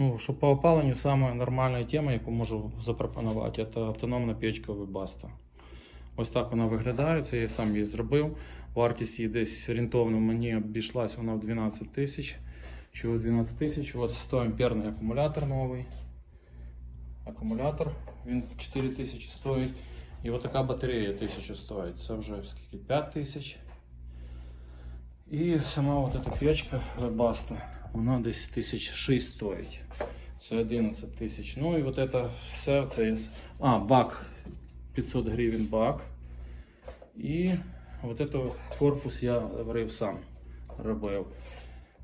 Ну, що по опаленню саме нормальна тема, яку можу запропонувати, це автономна печка Webasto. Ось так вона виглядає, це я сам її зробив. Вартість її десь орієнтовно мені обійшлась вона в 12 тисяч. Чого 12 тисяч? От 100 амперний акумулятор новий. Акумулятор, він 4 тисячі стоїть. І от така батарея 1000 стоїть. Це вже скільки 5 тисяч. І сама от эта печка Webasto, вона десь 1006 стоїть. Це 11 тисяч. Ну і от це все, це є. А, бак 500 гривень бак. І от это корпус я варив сам робив.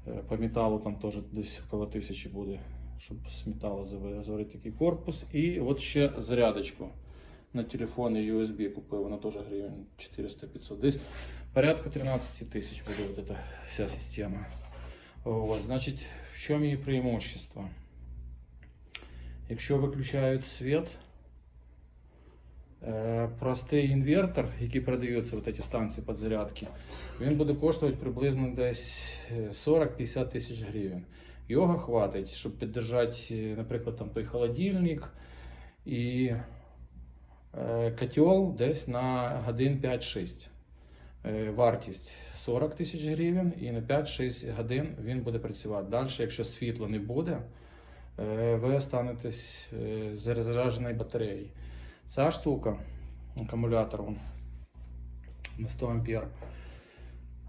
Е, По металу там теж десь около тисячі буде, щоб з металу зварити такий корпус. І от ще зарядочку на телефон і USB купив, вона теж гривень 400-500. Десь порядка 13 тисяч буде вот эта вся система. Вот, значить, в чому її преимущество? Якщо виключають світ, е, простий інвертор, який продається в ці станції підзарядки, він буде коштувати приблизно десь е, 40-50 тисяч гривень. Його хватить, щоб підтримати, е, наприклад, там той холодильник і е, котел десь на годин 5-6. Е, Вартість 40 тисяч гривень і на 5-6 годин він буде працювати. Далі, якщо світла не буде, е, ви останетесь е, з зарядженою батареєю. Ця штука, акумулятор на 100 ампер,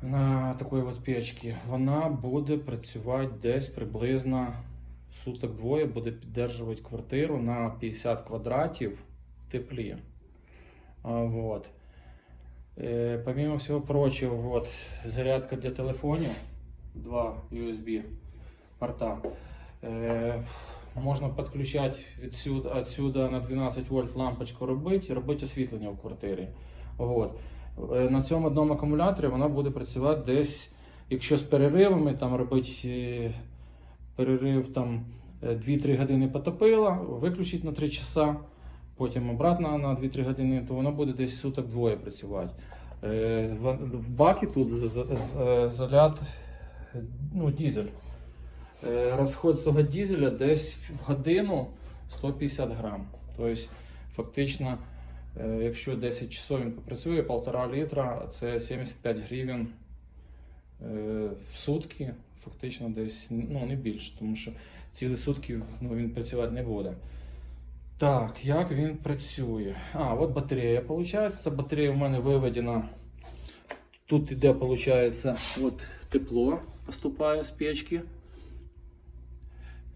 на такої от печці, вона буде працювати десь приблизно суток двоє, буде підтримувати квартиру на 50 квадратів в теплі. А. Э, Помимо всего прочего, вот зарядка для телефонів, два USB порта. Э, Можна підключати відсюди, отсюда на 12 вольт лампочку робити робити освітлення в квартирі. От. Е, На цьому одному акумуляторі вона буде працювати десь, якщо з переривами там робити е, перерив там е, 2-3 години потопила, виключити на 3 часа, потім обратно на 2-3 години, то воно буде десь суток двоє працювати. Е, В бакі тут заряд ну, дизель. Е, Розход цього дизеля десь в годину 150 грам. Тобто, фактично, е, якщо 10 часов він попрацює, 1,5 літра це 75 гривень в сутки. Фактично десь ну, не більше, тому що цілі сутки ну, він працювати не буде. Так, як він працює? А, от батарея. Ця батарея в мене виведена. Тут іде, виходить, от тепло поступає з печки.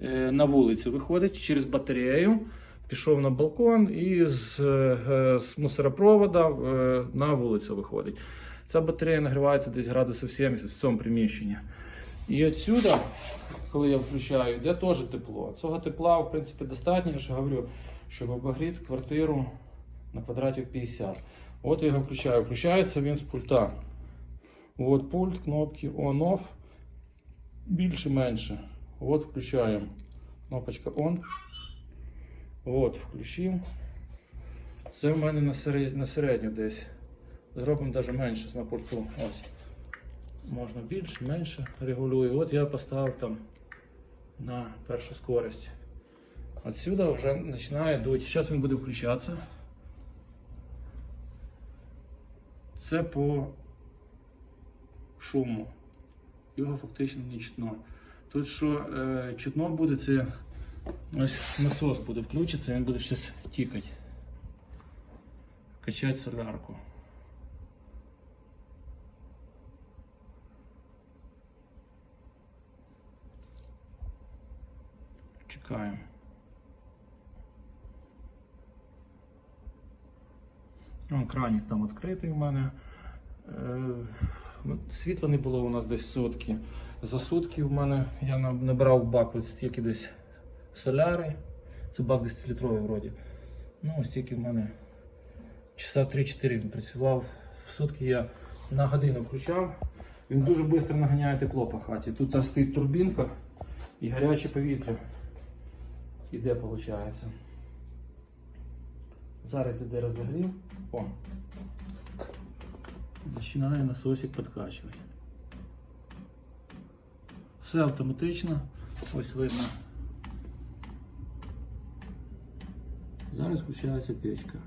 Е, На вулицю виходить через батарею. Пішов на балкон і з, е, з мусоропровода е, на вулицю виходить. Ця батарея нагрівається десь градусів 70 в цьому приміщенні. І отсюда, коли я включаю, йде теж тепло. Цього тепла, в принципі, достатньо, я ж говорю, щоб обогріти квартиру на квадратів 50. От я його включаю. Включається він з пульта. От пульт, кнопки on-off. Більше-менше. От включаємо. Кнопочка on. От, включив. Це в мене на, серед... на середню десь. Зробимо навіть менше на пульту. Ось. Можна більше, менше регулюю. От я поставив там на першу скорость. Отсюда вже починає дуть. Зараз він буде включатися. Це по шуму. Його фактично не чутно. Тут що е, чутно буде, це ось насос буде включитися, він буде зараз тікати. Качати солярку. Чекаємо. Кранік там відкритий у мене. Е, Світла не було у нас десь сутки. За сутки в мене я на- набрав бак ось стільки десь соляри. Це бак 10-літровий вроді. Ну, ось стільки в мене часа 3-4 він працював. В сутки я на годину включав. Він дуже швидко наганяє тепло по хаті. Тут стоїть турбінка і гаряче повітря іде, виходить. Зараз іде розігрів. О. Починає насосик підкачувати. Все автоматично. Ось видно Зараз включається печка.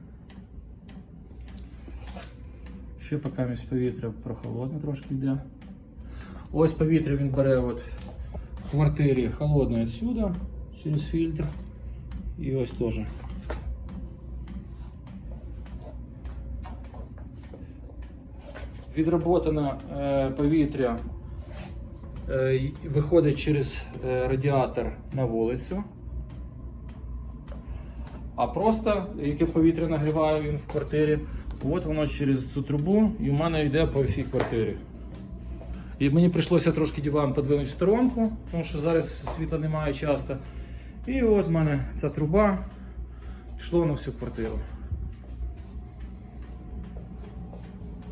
Ще поки місь повітря прохолодне трошки йде. Ось повітря він бере от в квартирі холодне відсюди через фільтр. І ось теж. Відроботане е, повітря е, виходить через е, радіатор на вулицю. А просто, яке повітря нагріває він в квартирі, от воно через цю трубу і в мене йде по всій квартирі. І мені прийшлося трошки диван подвинути в сторонку, тому що зараз світла немає часто. І от в мене ця труба пішла на всю квартиру.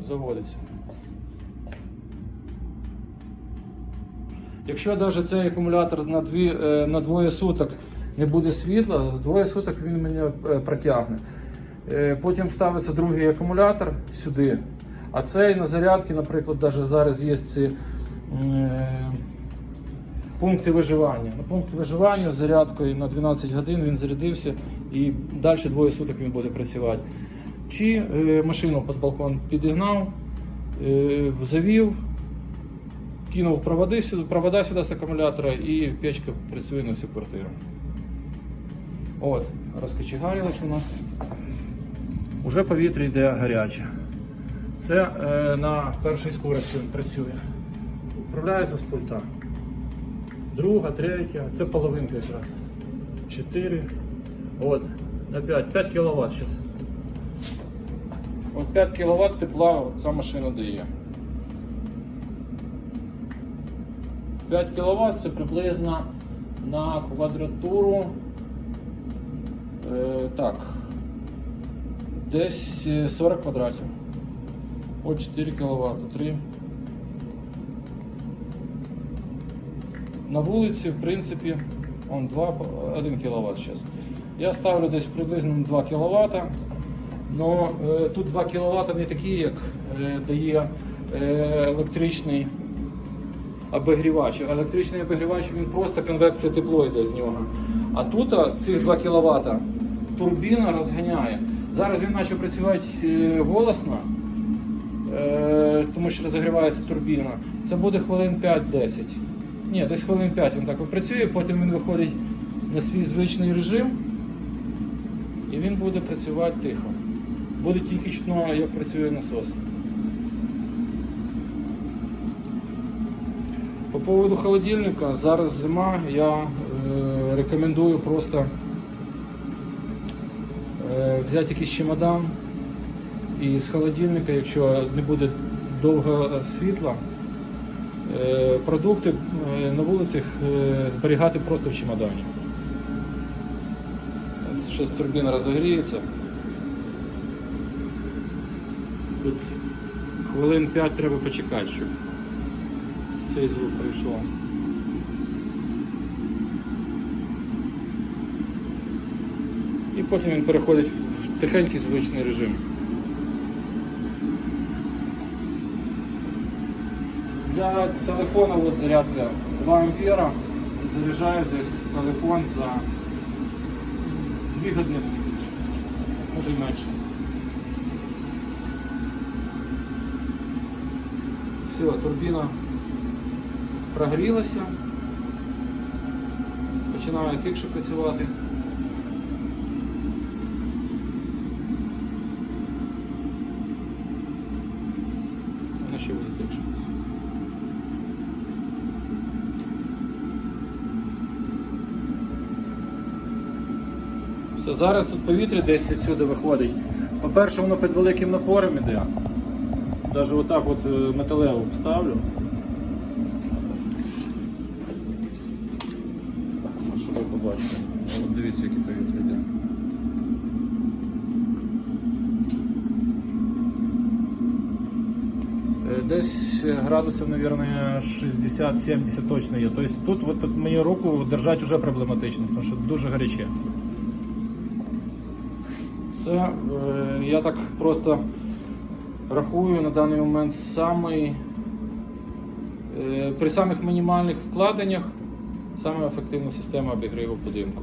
Заводиться. Якщо навіть цей акумулятор на, дві, е, на двоє суток не буде світла, з двоє суток він мене протягне. Е, Потім ставиться другий акумулятор сюди. А цей на зарядки, наприклад, навіть зараз є ці е, пункти виживання. На пункт виживання з зарядкою на 12 годин він зарядився і далі двоє суток він буде працювати. Чи е, машину під балкон підігнав, е, завів, кинув проводи провода сюди з акумулятора і печка працює на всю квартиру. От, розкочегарилось у нас. Уже повітря йде гаряче. Це е, на першій скорості працює. Управляється з пульта. Друга, третя, це половинка якраз. Чотири. От, на 5. 5 кВт зараз. От 5 кВт тепла ця машина дає. 5 кВт це приблизно на квадратуру. Е, так. Десь е, 40 квадратів. От 4 кВт, 3. На вулиці, в принципі, он 2, 1 кВт зараз. Я ставлю десь приблизно 2 кВт. Но е, тут 2 кВт не такі, як е, дає е, електричний обігрівач. Електричний обігрівач він просто конвекція тепло йде з нього. А тут цих 2 кВт турбіна розганяє. Зараз він почав працювати голосно, тому що розігрівається турбіна. Це буде хвилин 5-10. Ні, десь хвилин 5 він так працює, потім він виходить на свій звичний режим і він буде працювати тихо. Буде тільки чутно, як працює насос. По поводу холодильника, зараз зима, я е, рекомендую просто е, взяти якийсь чемодан і з холодильника, якщо не буде довго світла, е, продукти е, на вулицях е, зберігати просто в чемодані. Зараз турбіна розогріється. Тут хвилин 5 треба почекати, щоб цей звук прийшов. І потім він переходить в тихенький звичний режим. Для телефона от зарядка 2 ампера. Заряджаю десь телефон за 2 години більше, може й менше. Все, турбіна прогрілася, починає тихше працювати. Зараз тут повітря десь відсюди виходить. По-перше, воно під великим напором іде. Навіть отак от е, металеву ставлю. Ну, Щоб ви побачили. От дивіться, яке повітря йде. Е, Десь градусів, мабуть, 60-70 точно є. Тобто тут от, от мені руку держати вже проблематично, тому що дуже гаряче. Це е, я так просто рахую на даний момент самий, е, при самих мінімальних вкладеннях саме ефективна система обігріву будинку.